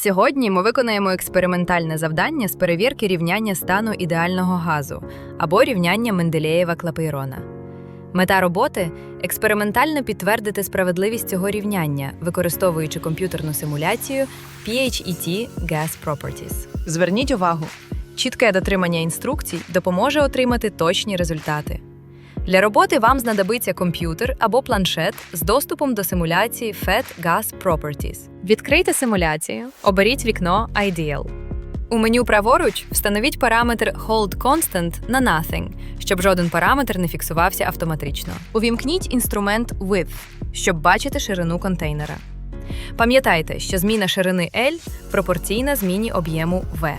Сьогодні ми виконаємо експериментальне завдання з перевірки рівняння стану ідеального газу або рівняння Менделєєва клапейрона. Мета роботи експериментально підтвердити справедливість цього рівняння, використовуючи комп'ютерну симуляцію PHET Gas Properties. Зверніть увагу, чітке дотримання інструкцій допоможе отримати точні результати. Для роботи вам знадобиться комп'ютер або планшет з доступом до симуляції FET Gas Properties. Відкрийте симуляцію, оберіть вікно Ideal. У меню праворуч встановіть параметр Hold Constant на Nothing, щоб жоден параметр не фіксувався автоматично. Увімкніть інструмент Width, щоб бачити ширину контейнера. Пам'ятайте, що зміна ширини L пропорційна зміні об'єму V.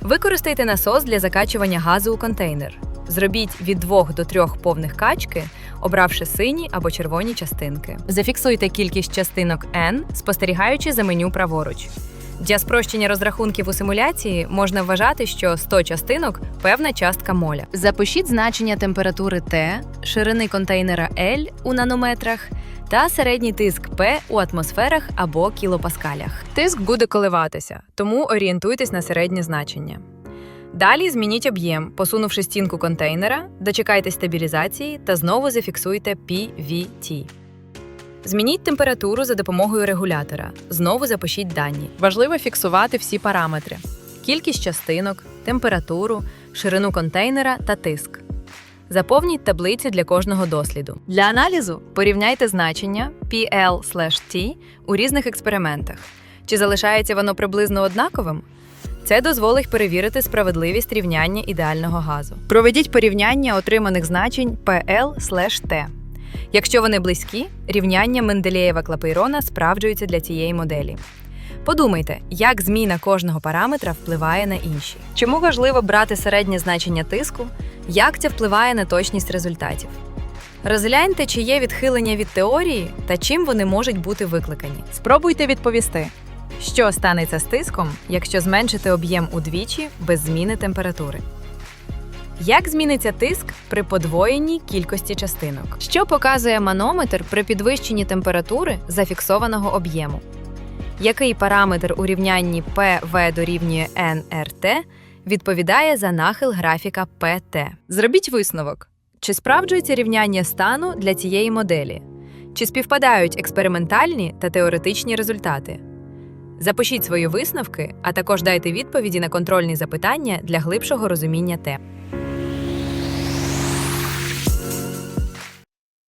Використайте насос для закачування газу у контейнер. Зробіть від 2 до 3 повних качки, обравши сині або червоні частинки. Зафіксуйте кількість частинок N, спостерігаючи за меню праворуч. Для спрощення розрахунків у симуляції можна вважати, що 100 частинок певна частка моля. Запишіть значення температури T, ширини контейнера L у нанометрах та середній тиск P у атмосферах або кілопаскалях. Тиск буде коливатися, тому орієнтуйтесь на середнє значення. Далі змініть об'єм, посунувши стінку контейнера, дочекайте стабілізації та знову зафіксуйте PVT. Змініть температуру за допомогою регулятора. Знову запишіть дані. Важливо фіксувати всі параметри: кількість частинок, температуру, ширину контейнера та тиск. Заповніть таблиці для кожного досліду. Для аналізу порівняйте значення PL/T у різних експериментах. Чи залишається воно приблизно однаковим? Це дозволить перевірити справедливість рівняння ідеального газу. Проведіть порівняння отриманих значень PL/T. Якщо вони близькі, рівняння Менделєєва клапейрона справджуються для цієї моделі. Подумайте, як зміна кожного параметра впливає на інші. Чому важливо брати середнє значення тиску? Як це впливає на точність результатів? Розгляньте, чи є відхилення від теорії та чим вони можуть бути викликані. Спробуйте відповісти, що станеться з тиском, якщо зменшити об'єм удвічі без зміни температури. Як зміниться тиск при подвоєній кількості частинок? Що показує манометр при підвищенні температури зафіксованого об'єму? Який параметр у рівнянні PV дорівнює nRT відповідає за нахил графіка PT? Зробіть висновок. Чи справджується рівняння стану для цієї моделі? Чи співпадають експериментальні та теоретичні результати? Запишіть свої висновки, а також дайте відповіді на контрольні запитання для глибшого розуміння тем.